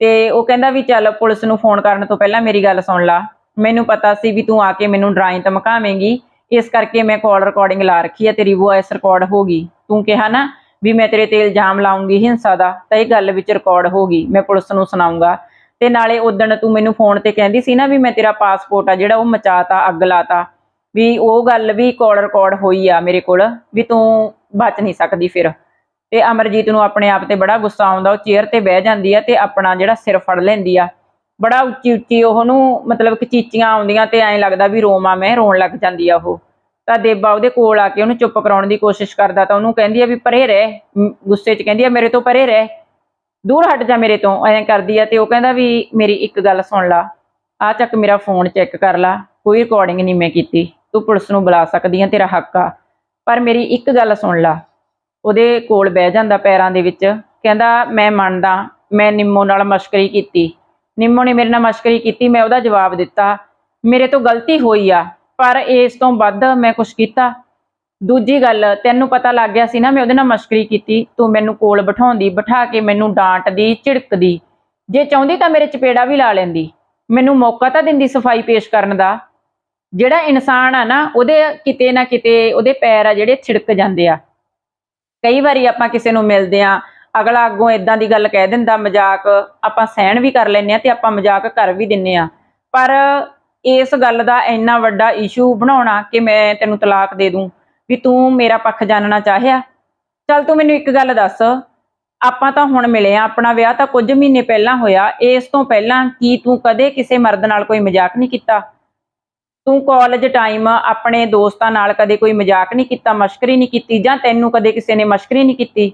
ਤੇ ਉਹ ਕਹਿੰਦਾ ਵੀ, ਚੱਲ ਪੁਲਿਸ ਨੂੰ ਫੋਨ ਕਰਨ ਤੋਂ ਪਹਿਲਾਂ ਮੇਰੀ ਗੱਲ ਸੁਣ ਲਾ। ਮੈਨੂੰ ਪਤਾ ਸੀ ਵੀ ਤੂੰ ਆ ਕੇ ਮੈਨੂੰ ਡਰਾਈ ਧਮਕਾਵੇਂਗੀ। ਇਸ ਕਰਕੇ ਮੈਂ ਕਾਲ ਰਿਕਾਰਡਿੰਗ ਲਾ ਰੱਖੀ ਆ, ਤੇਰੀ ਵੌਇਸ ਰਿਕਾਰਡ ਹੋ ਗਈ। ਤੂੰ ਕਿਹਾ ਨਾ ਵੀ ਮੈਂ ਤੇਰੇ ਤੇ ਇਲਜ਼ਾਮ ਲਾਉਂਗੀ ਹਿੰਸਾ ਦਾ, ਤਾਂ ਇਹ ਗੱਲ ਵਿੱਚ ਰਿਕਾਰਡ ਹੋ ਗਈ। ਮੈਂ ਪੁਲਿਸ ਨੂੰ ਸੁਣਾਉਂਗਾ ਤੇ ਨਾਲੇ ਉਦਣ ਤੂੰ ਮੈਨੂੰ ਫੋਨ ਤੇ ਕਹਿੰਦੀ ਸੀ ਨਾ ਵੀ ਮੈਂ ਤੇਰਾ ਪਾਸਪੋਰਟ ਆ ਜਿਹੜਾ ਉਹ ਮਚਾਤਾ, ਅੱਗ ਲਾਤਾ। ਵੀ ਉਹ ਗੱਲ ਵੀ ਕਾਲ ਰਿਕਾਰਡ ਹੋਈ ਆ ਮੇਰੇ ਕੋਲ, ਵੀ ਤੂੰ ਬਚ ਨਹੀਂ ਸਕਦੀ ਫਿਰ। ਤੇ ਅਮਰਜੀਤ ਨੂੰ ਆਪਣੇ ਆਪ ਤੇ ਬੜਾ ਗੁੱਸਾ ਆਉਂਦਾ, ਉਹ ਚੇਅਰ ਤੇ ਬਹਿ ਜਾਂਦੀ ਆ ਤੇ ਆਪਣਾ ਜਿਹੜਾ ਸਿਰ ਫੜ ਲੈਂਦੀ ਆ। ਬੜਾ ਉੱਚੀ ਉੱਚੀ ਉਹਨੂੰ ਮਤਲਬ ਕਿ ਚੀਚੀਆਂ ਆਉਂਦੀਆਂ ਤੇ ਐਂ ਲੱਗਦਾ ਵੀ ਰੋਵਾਂ ਮੈਂ, ਰੋਣ ਲੱਗ ਜਾਂਦੀ ਆ ਉਹ। ਤਾਂ ਦੇਬਾ ਉਹਦੇ ਕੋਲ ਆ ਕੇ ਉਹਨੂੰ ਚੁੱਪ ਕਰਾਉਣ ਦੀ ਕੋਸ਼ਿਸ਼ ਕਰਦਾ ਤਾਂ ਉਹਨੂੰ ਕਹਿੰਦੀ ਆ ਵੀ ਪਰੇ ਰਹਿ ਗੁੱਸੇ 'ਚ ਕਹਿੰਦੀ ਆ, ਮੇਰੇ ਤੋਂ ਪਰੇ ਰਹਿ। ਦੂਰ ਹਟ ਜਾ ਮੇਰੇ ਤੋਂ, ਐਂ ਕਰਦੀ ਆ ਤੇ ਉਹ ਕਹਿੰਦਾ ਵੀ ਮੇਰੀ ਇੱਕ ਗੱਲ ਸੁਣ ਲਾ। ਆ ਚੱਕ ਮੇਰਾ ਫੋਨ ਚੈੱਕ ਕਰ ਲਾ, ਕੋਈ ਰਿਕਾਰਡਿੰਗ ਨਹੀਂ ਮੈਂ ਕੀਤੀ। ਤੂੰ ਪੁਲਿਸ ਨੂੰ ਬੁਲਾ ਸਕਦੀ ਆ, ਤੇਰਾ ਹੱਕ ਆ। ਪਰ ਮੇਰੀ ਇੱਕ ਗੱਲ ਸੁਣ ਲਾ। ਉਹਦੇ ਕੋਲ ਬਹਿ ਜਾਂਦਾ ਪੈਰਾਂ ਦੇ ਵਿੱਚ। ਕਹਿੰਦਾ, ਮੈਂ ਮੰਨਦਾ। ਮੈਂ ਨਿੰਮੋ ਨਾਲ ਮਸ਼ਕਰੀ ਕੀਤੀ। ਨਿੰਮੋ ਨੇ ਮੇਰੇ ਨਾਲ ਮਸ਼ਕਰੀ ਕੀਤੀ, ਮੈਂ ਉਹਦਾ ਜਵਾਬ ਦਿੱਤਾ। ਮੇਰੇ ਤੋਂ ਗਲਤੀ ਹੋਈ ਆ, ਪਰ ਇਸ ਤੋਂ ਵੱਧ ਮੈਂ ਕੁਝ ਕੀਤਾ। ਦੂਜੀ ਗੱਲ, ਤੈਨੂੰ ਪਤਾ ਲੱਗ ਗਿਆ ਸੀ ਨਾ, ਮੈਂ ਉਹਦੇ ਨਾਲ ਮਸ਼ਕਰੀ ਕੀਤੀ। ਤੂੰ ਮੈਨੂੰ ਕੋਲ ਬਿਠਾਉਂਦੀ, ਬਿਠਾ ਕੇ ਮੈਨੂੰ ਡਾਂਟਦੀ, ਝਿੜਕਦੀ। ਜੇ ਚਾਹੁੰਦੀ ਤਾਂ ਮੇਰੇ ਚਪੇੜਾ ਵੀ ਲਾ ਲੈਂਦੀ। ਮੈਨੂੰ ਮੌਕਾ ਤਾਂ ਦਿੰਦੀ ਸਫ਼ਾਈ ਪੇਸ਼ ਕਰਨ ਦਾ। ਜਿਹੜਾ ਇਨਸਾਨ ਆ ਨਾ, ਉਹਦੇ ਕਿਤੇ ਨਾ ਕਿਤੇ ਉਹਦੇ ਪੈਰ ਆ ਜਿਹੜੇ ਛਿੜਕ ਜਾਂਦੇ ਆ। ਕਈ ਵਾਰੀ ਆਪਾਂ ਕਿਸੇ ਨੂੰ ਮਿਲਦੇ ਆ, ਅਗਲਾ ਅੱਗੋਂ ਇਦਾਂ ਦੀ ਗੱਲ ਕਹਿ ਦਿੰਦਾ, ਮਜ਼ਾਕ ਆਪਾਂ ਸਹਿਣ ਵੀ ਕਰ ਲੈਂਦੇ ਆ ਤੇ ਆਪਾਂ ਮਜ਼ਾਕ ਕਰ ਵੀ ਦਿੰਨੇ ਆ। ਪਰ ਇਸ ਗੱਲ ਦਾ ਇੰਨਾ ਵੱਡਾ ਇਸ਼ੂ ਬਣਾਉਣਾ ਕਿ ਮੈਂ ਤੈਨੂੰ ਤਲਾਕ ਦੇ ਦੂੰ ਵੀ ਤੂੰ ਮੇਰਾ ਪੱਖ ਜਾਣਨਾ ਚਾਹਿਆ। ਚੱਲ ਤੂੰ ਮੈਨੂੰ ਇੱਕ ਗੱਲ ਦੱਸ, ਆਪਾਂ ਤਾਂ ਹੁਣ ਮਿਲੇ ਆ, ਆਪਣਾ ਵਿਆਹ ਤਾਂ ਕੁਝ ਮਹੀਨੇ ਪਹਿਲਾਂ ਹੋਇਆ, ਇਸ ਤੋਂ ਪਹਿਲਾਂ ਕੀ ਤੂੰ ਕਦੇ ਕਿਸੇ ਮਰਦ ਨਾਲ ਕੋਈ ਮਜ਼ਾਕ ਨਹੀਂ ਕੀਤਾ? ਤੂੰ ਕਾਲਜ ਟਾਈਮ ਆਪਣੇ ਦੋਸਤਾਂ ਨਾਲ ਕਦੇ ਕੋਈ ਮਜ਼ਾਕ ਨਹੀਂ ਕੀਤਾ, ਮਸ਼ਕਰੀ ਨਹੀਂ ਕੀਤੀ ਜਾਂ ਤੈਨੂੰ ਕਦੇ ਕਿਸੇ ਨੇ ਮਸ਼ਕਰੀ ਨਹੀਂ ਕੀਤੀ?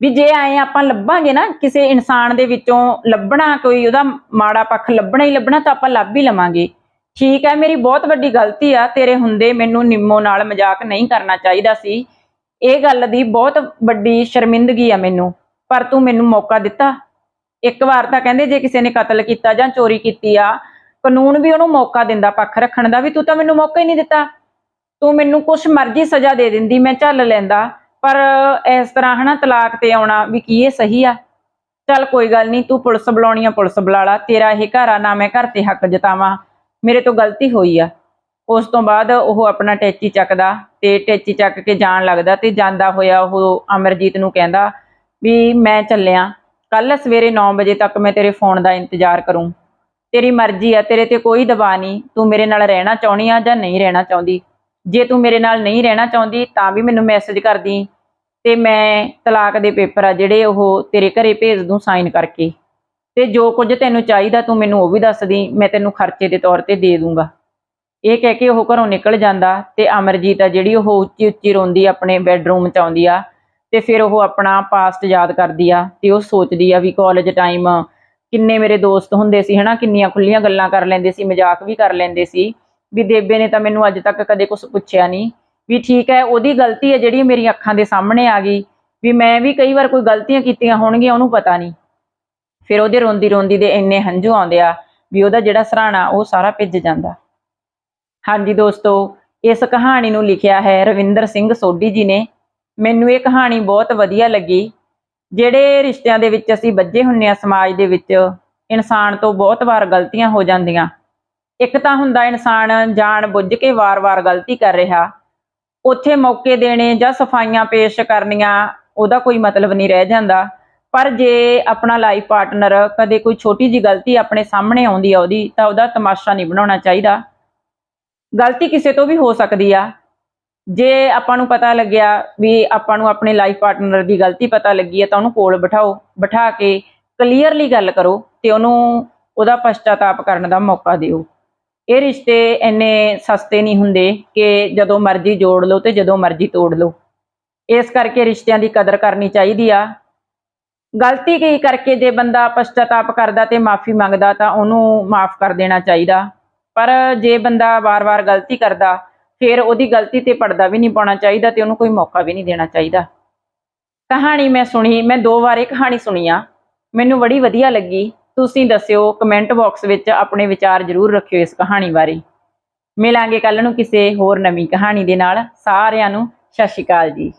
ਵੀ ਜੇ ਆਏ ਆਪਾਂ ਲੱਭਾਂਗੇ ਨਾ, ਕਿਸੇ ਇਨਸਾਨ ਦੇ ਵਿੱਚੋਂ ਲੱਭਣਾ ਕੋਈ, ਉਹਦਾ ਮਾੜਾ ਪੱਖ ਲੱਭਣਾ ਹੀ ਲੱਭਣਾ, ਤਾਂ ਆਪਾਂ ਲੱਭ ਹੀ ਲਵਾਂਗੇ। ਠੀਕ ਹੈ, ਮੇਰੀ ਬਹੁਤ ਵੱਡੀ ਗਲਤੀ ਆ, ਤੇਰੇ ਹੁੰਦੇ ਮੈਨੂੰ ਨਿੰਮੋ ਨਾਲ ਮਜ਼ਾਕ ਨਹੀਂ ਕਰਨਾ ਚਾਹੀਦਾ ਸੀ। ਇਹ ਗੱਲ ਦੀ ਬਹੁਤ ਵੱਡੀ ਸ਼ਰਮਿੰਦਗੀ ਆ ਮੈਨੂੰ, ਪਰ ਤੂੰ ਮੈਨੂੰ ਮੌਕਾ ਦਿੱਤਾ। ਇੱਕ ਵਾਰ ਤਾਂ ਕਹਿੰਦੇ ਜੇ ਕਿਸੇ ਨੇ ਕਤਲ ਕੀਤਾ ਜਾਂ ਚੋਰੀ ਕੀਤੀ ਆ ਕਾਨੂੰਨ ਵੀ ਉਹਨੂੰ ਮੌਕਾ ਦਿੰਦਾ ਪੱਖ ਰੱਖਣ ਦਾ ਵੀ ਤੂੰ ਤਾਂ ਮੈਨੂੰ ਮੌਕਾ ਹੀ ਨਹੀਂ ਦਿੱਤਾ। ਤੂੰ ਮੈਨੂੰ ਕੁਛ ਮਰਜ਼ੀ ਸਜ਼ਾ ਦੇ ਦਿੰਦੀ, ਮੈਂ ਝੱਲ ਲੈਂਦਾ। ਪਰ ਇਸ ਤਰ੍ਹਾਂ ਹਨਾ ਤਲਾਕ ਤੇ ਆਉਣਾ ਵੀ ਕੀ ਇਹ ਸਹੀ ਆ? ਚੱਲ ਕੋਈ ਗੱਲ ਨਹੀਂ, ਤੂੰ ਪੁਲਿਸ ਬੁਲਾਉਣੀ ਆ, ਪੁਲਿਸ ਬੁਲਾ ਲਾ। ਤੇਰਾ ਇਹ ਘਰ ਆ, ਨਾ ਮੈਂ ਘਰ ਤੇ ਹੱਕ ਜਤਾਵਾਂ। ਮੇਰੇ ਤੋਂ ਗਲਤੀ ਹੋਈ ਆ। ਉਸ ਤੋਂ ਬਾਅਦ ਉਹ ਆਪਣਾ ਟੈਚੀ ਚੱਕਦਾ ਤੇ ਟੈਚੀ ਚੱਕ ਕੇ ਜਾਣ ਲੱਗਦਾ ਤੇ ਜਾਂਦਾ ਹੋਇਆ ਉਹ ਅਮਰਜੀਤ ਨੂੰ ਕਹਿੰਦਾ ਵੀ ਮੈਂ ਚੱਲਿਆ। ਕੱਲ ਸਵੇਰੇ 9 ਵਜੇ ਤੱਕ ਮੈਂ ਤੇਰੇ ਫੋਨ ਦਾ ਇੰਤਜ਼ਾਰ ਕਰੂੰ। ਤੇਰੀ ਮਰਜ਼ੀ ਆ, ਤੇਰੇ ਤੇ ਕੋਈ ਦਬਾਅ ਨਹੀਂ। ਤੂੰ ਮੇਰੇ ਨਾਲ ਰਹਿਣਾ ਚਾਹੁੰਦੀ ਆ ਜਾਂ ਨਹੀਂ ਰਹਿਣਾ ਚਾਹੁੰਦੀ? ਜੇ ਤੂੰ ਮੇਰੇ ਨਾਲ ਨਹੀਂ ਰਹਿਣਾ ਚਾਹੁੰਦੀ, ਤਾਂ ਵੀ ਮੈਨੂੰ ਮੈਸੇਜ ਕਰਦੀ। ਤੇ ਮੈਂ ਤਲਾਕ ਦੇ ਪੇਪਰ ਆ ਜਿਹੜੇ ਉਹ ਤੇਰੇ ਘਰੇ ਭੇਜ ਦੂੰ ਸਾਈਨ ਕਰਕੇ। ਤੇ ਜੋ ਕੁਝ ਤੈਨੂੰ ਚਾਹੀਦਾ ਤੂੰ ਮੈਨੂੰ ਉਹ ਵੀ ਦੱਸ ਦੀ, ਮੈਂ ਤੈਨੂੰ ਖਰਚੇ ਦੇ ਤੌਰ ਤੇ ਦੇ ਦੂੰਗਾ। ਇਹ ਕਹਿ ਕੇ ਉਹ ਘਰੋਂ ਨਿਕਲ ਜਾਂਦਾ ਤੇ ਅਮਰਜੀਤ ਆ ਜਿਹੜੀ ਉਹ ਉੱਚੀ ਉੱਚੀ ਰੋਂਦੀ ਆਪਣੇ ਬੈੱਡਰੂਮ ਚ ਆਉਂਦੀ ਆ। ਤੇ ਫਿਰ ਉਹ ਆਪਣਾ ਪਾਸਟ ਯਾਦ ਕਰਦੀ ਆ ਤੇ ਉਹ ਸੋਚਦੀ ਆ ਵੀ ਕਾਲਜ ਟਾਈਮ ਕਿੰਨੇ ਮੇਰੇ ਦੋਸਤ ਹੁੰਦੇ ਸੀ, ਹਨਾ? ਕਿੰਨੀਆਂ ਖੁੱਲੀਆਂ ਗੱਲਾਂ ਕਰ ਲੈਂਦੇ ਸੀ, ਮਜ਼ਾਕ ਵੀ ਕਰ ਲੈਂਦੇ ਸੀ। ਵੀ ਦੇਬੇ ਨੇ ਤਾਂ ਮੈਨੂੰ ਅੱਜ ਤੱਕ ਕਦੇ ਕੁਝ ਪੁੱਛਿਆ ਨਹੀਂ। ਵੀ ਠੀਕ ਹੈ, ਉਹਦੀ ਗਲਤੀ ਹੈ ਜਿਹੜੀ ਮੇਰੀਆਂ ਅੱਖਾਂ ਦੇ ਸਾਹਮਣੇ ਆ ਗਈ। ਵੀ ਮੈਂ ਵੀ ਕਈ ਵਾਰ ਕੋਈ ਗਲਤੀਆਂ ਕੀਤੀਆਂ ਹੋਣਗੀਆਂ, ਉਹਨੂੰ ਪਤਾ ਨਹੀਂ। ਫਿਰ ਉਹਦੇ ਰੋਂਦੀ ਰੋਂਦੀ ਦੇ ਇੰਨੇ ਹੰਝੂ ਆਉਂਦੇ ਆ ਵੀ ਉਹਦਾ ਜਿਹੜਾ ਸਰਾਣਾ, ਉਹ ਸਾਰਾ ਭਿੱਜ ਜਾਂਦਾ। ਹਾਂਜੀ ਦੋਸਤੋ, ਇਸ ਕਹਾਣੀ ਨੂੰ ਲਿਖਿਆ ਹੈ ਰਵਿੰਦਰ ਸਿੰਘ ਸੋਢੀ ਜੀ ਨੇ। ਮੈਨੂੰ ਇਹ ਕਹਾਣੀ ਬਹੁਤ ਵਧੀਆ ਲੱਗੀ। ਜਿਹੜੇ ਰਿਸ਼ਤਿਆਂ ਦੇ ਵਿੱਚ ਅਸੀਂ ਵੱਜੇ ਹੁੰਨੇ ਆ ਸਮਾਜ ਦੇ ਵਿੱਚ, ਇਨਸਾਨ ਤੋਂ ਬਹੁਤ ਵਾਰ ਗਲਤੀਆਂ ਹੋ ਜਾਂਦੀਆਂ। ਇੱਕ ਤਾਂ ਹੁੰਦਾ ਇਨਸਾਨ ਜਾਣ ਬੁੱਝ ਕੇ ਵਾਰ-ਵਾਰ ਗਲਤੀ ਕਰ ਰਿਹਾ। ਉੱਥੇ ਮੌਕੇ ਦੇਣੇ ਜਾਂ ਸਫਾਈਆਂ ਪੇਸ਼ ਕਰਨੀਆਂ, ਉਹਦਾ ਕੋਈ ਮਤਲਬ ਨਹੀਂ ਰਹਿ ਜਾਂਦਾ। ਪਰ ਜੇ ਆਪਣਾ ਲਾਈਫ ਪਾਰਟਨਰ ਕਦੇ ਕੋਈ ਛੋਟੀ ਜੀ ਗਲਤੀ ਆਪਣੇ ਸਾਹਮਣੇ ਆਉਂਦੀ ਆ ਉਹਦੀ, ਤਾਂ ਉਹਦਾ ਤਮਾਸ਼ਾ ਨਹੀਂ ਬਣਾਉਣਾ ਚਾਹੀਦਾ। ਗਲਤੀ ਕਿਸੇ ਤੋਂ ਵੀ ਹੋ ਸਕਦੀ ਆ। ਜੇ ਆਪਾਂ ਨੂੰ ਪਤਾ ਲੱਗਿਆ ਵੀ ਆਪਾਂ ਨੂੰ ਆਪਣੇ ਲਾਈਫ ਪਾਰਟਨਰ ਦੀ ਗਲਤੀ ਪਤਾ ਲੱਗੀ ਹੈ ਤਾਂ ਉਹਨੂੰ ਕੋਲ ਬਿਠਾਓ, ਬਿਠਾ ਕੇ ਕਲੀਅਰਲੀ ਗੱਲ ਕਰੋ ਤੇ ਉਹਨੂੰ ਉਹਦਾ ਪਛਤਾਤਾਪ ਕਰਨ ਦਾ ਮੌਕਾ ਦਿਓ। ਇਹ ਰਿਸ਼ਤੇ ਇੰਨੇ ਸਸਤੇ ਨਹੀਂ ਹੁੰਦੇ ਕਿ ਜਦੋਂ ਮਰਜ਼ੀ ਜੋੜ ਲਓ ਤੇ ਜਦੋਂ ਮਰਜ਼ੀ ਤੋੜ ਲਓ। ਇਸ ਕਰਕੇ ਰਿਸ਼ਤਿਆਂ ਦੀ ਕਦਰ ਕਰਨੀ ਚਾਹੀਦੀ ਆ। ਗਲਤੀ ਕੀ ਕਰਕੇ ਜੇ ਬੰਦਾ ਪਛਤਾਤਾਪ ਕਰਦਾ ਤੇ ਮਾਫੀ ਮੰਗਦਾ ਤਾਂ ਉਹਨੂੰ ਮਾਫ ਕਰ ਦੇਣਾ ਚਾਹੀਦਾ। ਪਰ ਜੇ ਬੰਦਾ ਵਾਰ-ਵਾਰ ਗਲਤੀ ਕਰਦਾ ਫਿਰ ਉਹਦੀ ਗਲਤੀ ਤੇ ਪਰਦਾ ਵੀ ਨਹੀਂ ਪਾਉਣਾ ਚਾਹੀਦਾ ਤੇ ਉਹਨੂੰ ਕੋਈ ਮੌਕਾ ਵੀ ਨਹੀਂ ਦੇਣਾ ਚਾਹੀਦਾ। ਕਹਾਣੀ ਮੈਂ ਸੁਣੀ, ਮੈਂ ਦੋ ਵਾਰ ਕਹਾਣੀ ਸੁਣੀ ਆ। ਮੈਨੂੰ ਬੜੀ ਵਧੀਆ ਲੱਗੀ। ਤੁਸੀਂ ਦੱਸਿਓ ਕਮੈਂਟ ਬਾਕਸ ਵਿੱਚ ਆਪਣੇ ਵਿਚਾਰ ਜ਼ਰੂਰ ਰੱਖਿਓ ਇਸ ਕਹਾਣੀ ਬਾਰੇ। ਮਿਲਾਂਗੇ ਕੱਲ ਨੂੰ ਕਿਸੇ ਹੋਰ ਨਵੀਂ ਕਹਾਣੀ ਦੇ ਨਾਲ। ਸਾਰਿਆਂ ਨੂੰ ਸਤਿ ਸ਼੍ਰੀ ਅਕਾਲ ਜੀ।